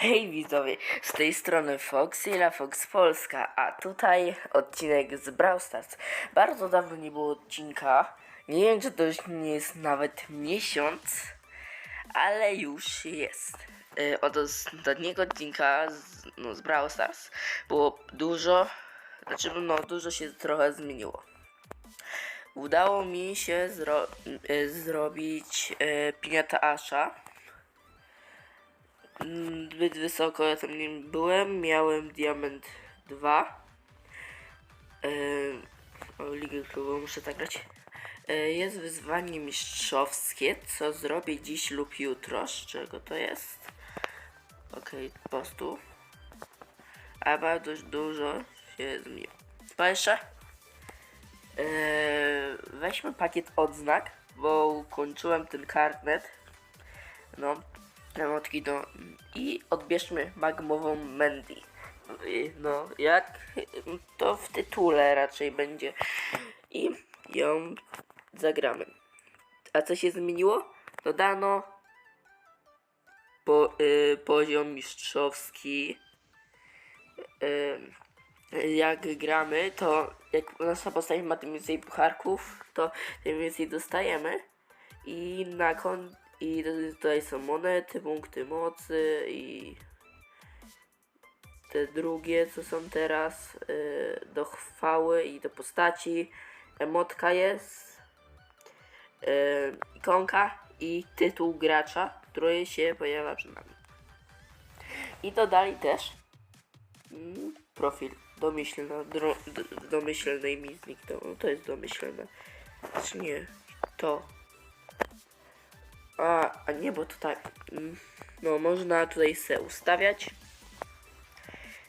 Hej widzowie, z tej strony Foxyla Fox Polska, a tutaj odcinek z Brawl Stars. Bardzo dawno nie było odcinka, nie wiem czy to już nie jest nawet miesiąc, ale już jest. Yy, Od ostatniego odcinka z, no, z Brawl Stars było dużo, znaczy no dużo się trochę zmieniło. Udało mi się zro y, zrobić y, piniata Asha. Zbyt wysoko ja tam nie byłem. Miałem diament 2. Yy, o ligę klubową muszę zagrać. Yy, jest wyzwanie mistrzowskie, co zrobię dziś lub jutro. Z czego to jest? Okej, po prostu. A bardzo dużo się zmieniło. Co jeszcze? Yy, weźmy pakiet odznak, bo kończyłem ten karnet. No, emotki do... I odbierzmy magmową Mandy. No, jak to w tytule raczej będzie. I ją zagramy. A co się zmieniło? Dodano po, yy, poziom mistrzowski. Yy, jak gramy, to jak nasza postać ma tym więcej pucharków, to tym więcej dostajemy. I na kon i tutaj są monety, punkty mocy i te drugie, co są teraz, yy, do chwały i do postaci. Emotka jest, yy, ikonka i tytuł gracza, który się pojawia przed nami. I dodali też mm, profil domyślny, dro, domyślny mi zniknął. No to jest domyślne. Znaczy nie, to. A, a nie, bo mm, No, można tutaj se ustawiać.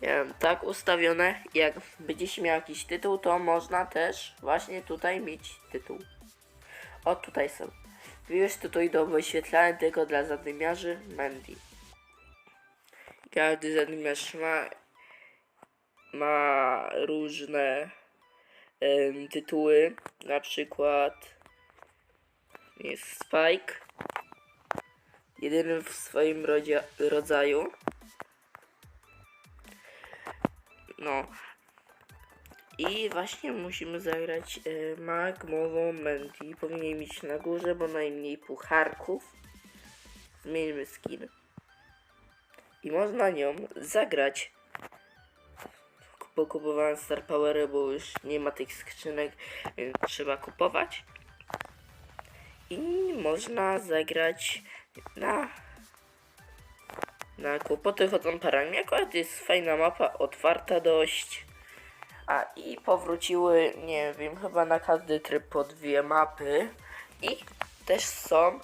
Ja tak ustawione. Jak będziesz miał jakiś tytuł, to można też właśnie tutaj mieć tytuł. O, tutaj są. Wybierz tytuł do wyświetlania tylko dla zadymiarzy Mandy. Każdy zadymiarz ma ma różne tytuły, na przykład jest Spike, jedyny w swoim rodzaju. No. I właśnie musimy zagrać e, magmową Mandy. Powinien mieć na górze, bo najmniej pucharków. Zmieńmy skin. I można nią zagrać bo kupowałem Star Powery, bo już nie ma tych skrzynek, więc trzeba kupować. I można zagrać na na kłopoty chodzą parami. Akurat jest fajna mapa, otwarta dość. A i powróciły, nie wiem, chyba na każdy tryb po dwie mapy. I też są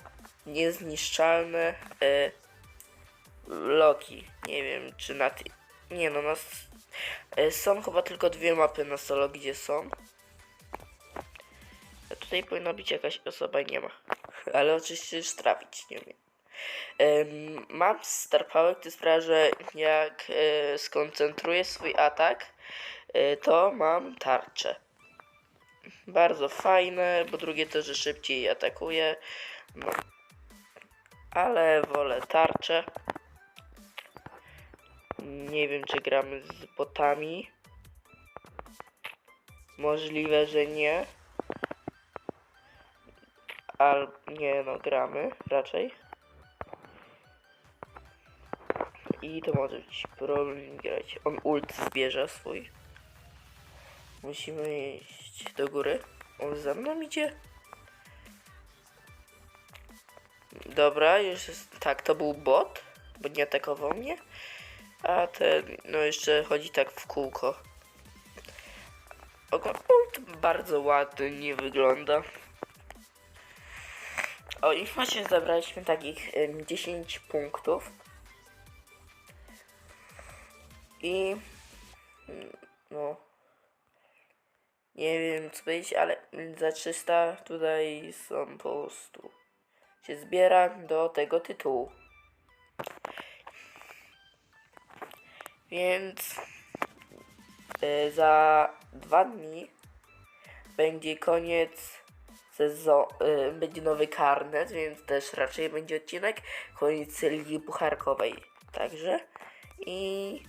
niezniszczalne e, Loki. Nie wiem, czy na. Nie no, na... s- e, Są chyba tylko dwie mapy na solo, gdzie są. Tutaj powinna być jakaś osoba, nie ma. Ale oczywiście już trafić nie wiem. Em, mam Star Power, który sprawia, że jak e, skoncentruję swój atak, e, to mam tarczę. Bardzo fajne, bo drugie to, że szybciej atakuje. No. Ale wolę tarczę. Nie wiem, czy gramy z botami. Możliwe, że nie. Al nie, no gramy raczej. I to może być problem grać. On ult zbierze swój. Musimy iść do góry. On za mną idzie. Dobra, już jest... Tak, to był bot, bo nie atakował mnie. A ten, no jeszcze chodzi tak w kółko. Ult bardzo ładnie wygląda. O, i właśnie zabraliśmy takich em, 10 punktów. I mm, no nie wiem co powiedzieć, ale za 300 tutaj są po prostu się zbiera do tego tytułu. Więc e, za dwa dni będzie koniec sezonu, będzie nowy karnet, więc też raczej będzie odcinek koniec Ligi Pucharkowej. Także i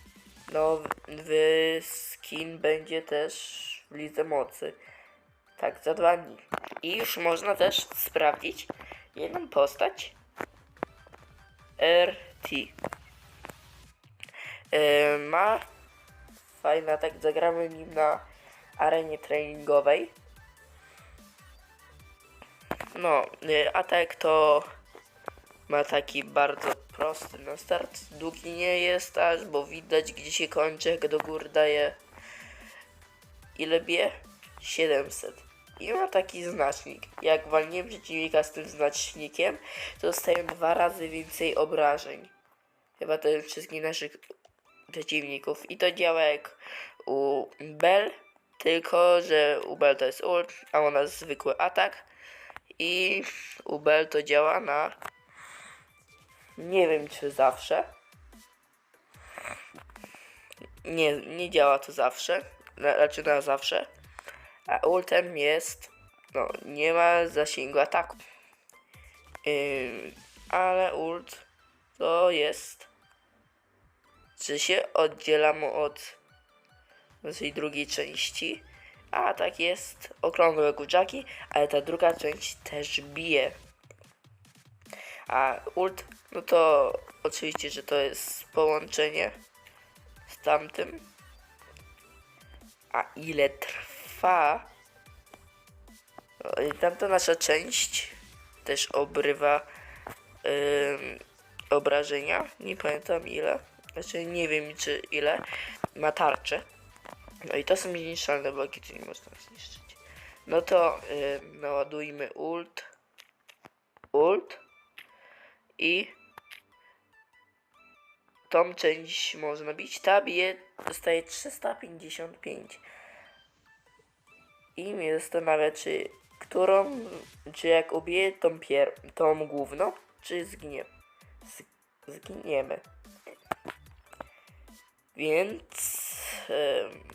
nowy skin będzie też w Lidze Mocy. Tak, za dwa dni. I już można też sprawdzić jedną postać. RT. Yy, ma fajny atak, zagramy nim na arenie treningowej. No, y, atak to ma taki bardzo prosty na start. Długi nie jest aż, bo widać gdzie się kończy, jak do góry daje. Ile bije? 700. I ma taki znacznik. Jak walnie przeciwnika z tym znacznikiem, to dostaje dwa razy więcej obrażeń. Chyba to jest wszystkich naszych przeciwników. I to działa jak u Bell, tylko że u Bell to jest ult, a u nas zwykły atak. I u Bell to działa na. Nie wiem czy zawsze. Nie, nie działa to zawsze. Na, znaczy na zawsze. A ultem jest. No, nie ma zasięgu ataku. Ym, ale ult to jest. Czy się oddziela mu od naszej drugiej części. A tak jest okrągłe kurczaki, ale ta druga część też bije. A ult, no to oczywiście, że to jest połączenie z tamtym. A ile trwa? No, tamta nasza część też obrywa ym, obrażenia. Nie pamiętam ile. Znaczy nie wiem czy ile. Ma tarczę. No i to są niezniszczalne bloki, czyli można zniszczyć. No to y, naładujmy ult. Ult. I tą część można bić. Ta bije dostaje 355. I mnie zastanawia, czy którą, czy jak ubije tą, pier tą główną, czy zginie. Z zginiemy. Więc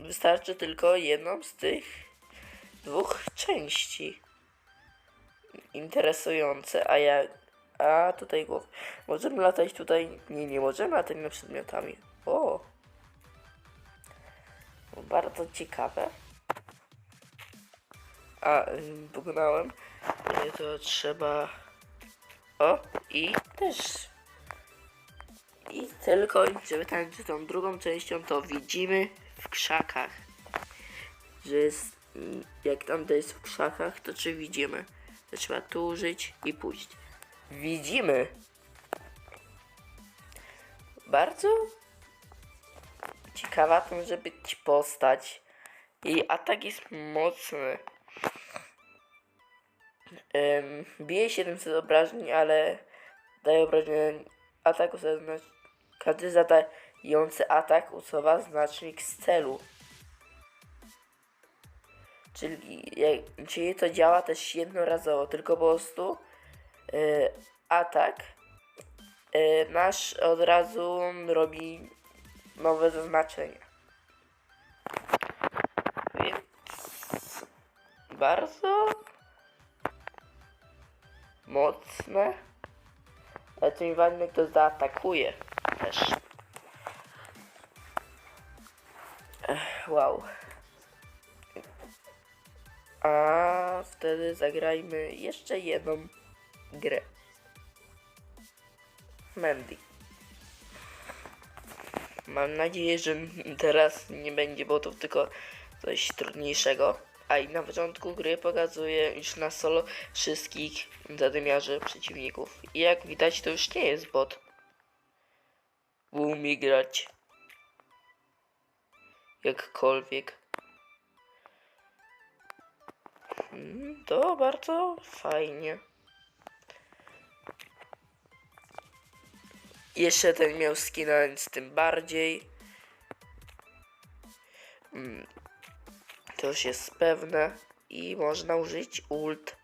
wystarczy tylko jedną z tych dwóch części. Interesujące, a ja. A tutaj głow. Możemy latać tutaj. Nie, nie możemy latać nad przedmiotami. O! Bardzo ciekawe. A, pokonałem. Y, To trzeba. O! I też i tylko, żeby tańczyć tą drugą częścią, to widzimy w krzakach. Że jest, mm, jak tam to jest w krzakach, to czy widzimy? To trzeba tu użyć i pójść. Widzimy. Bardzo ciekawa to może być postać. Jej atak jest mocny. Um, bije 700 obrażeń, ale daje obrażenia ataku zaznacz... Każdy zadający atak usuwa znacznik z celu. Czyli, jak, czyli to działa też jednorazowo, tylko po prostu y, atak y, nasz od razu robi nowe zaznaczenie. Więc bardzo mocne. Ale to nie ważne, kto zaatakuje też. Wow. A wtedy zagrajmy jeszcze jedną grę. Mandy. Mam nadzieję, że teraz nie będzie botów, tylko coś trudniejszego. A i na początku gry pokazuje już na solo wszystkich zadymiarzy przeciwników. I jak widać to już nie jest bot. Umie grać. Jakkolwiek. Mm, To bardzo fajnie. Jeszcze ten miał skina, więc tym bardziej. Mm, to już jest pewne. I można użyć ult.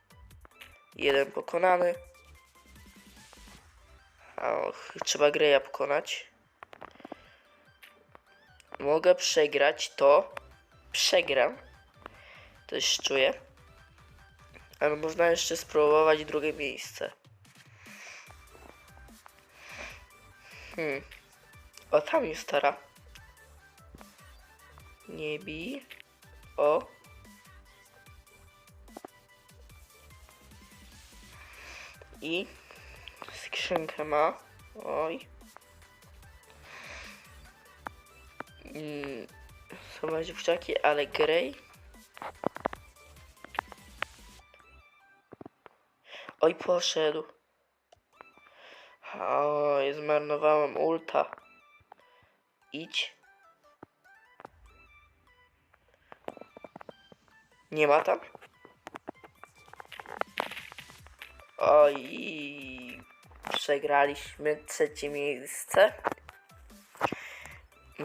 Jeden pokonany. Och, trzeba Greya pokonać. Mogę przegrać to. Przegram. To już czuję. Ale można jeszcze spróbować drugie miejsce. Hmm. O, tam jest stara. Nie bij. O. I skrzynkę ma. Oj. Mm, są dziewczaki, ale Grey. Oj, poszedł. Oj, zmarnowałem ulta. Idź. Nie ma tam? Oj, przegraliśmy trzecie miejsce.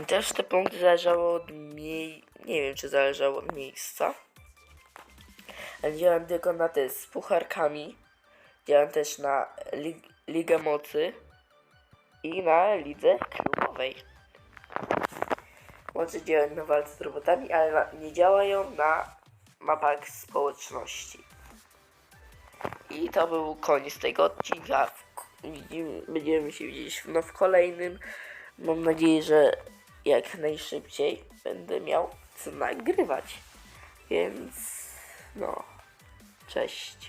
Też te punkty zależało od mniej... Nie wiem, czy zależało od miejsca. Ale działałem tylko na te z pucharkami. Działałem też na lig Ligę Mocy i na lidze klubowej. Może działają na walce z robotami, ale nie działają na mapach społeczności. I to był koniec tego odcinka. Widzimy, będziemy się widzieć no, w kolejnym. Mam nadzieję, że jak najszybciej będę miał co nagrywać. Więc no, cześć.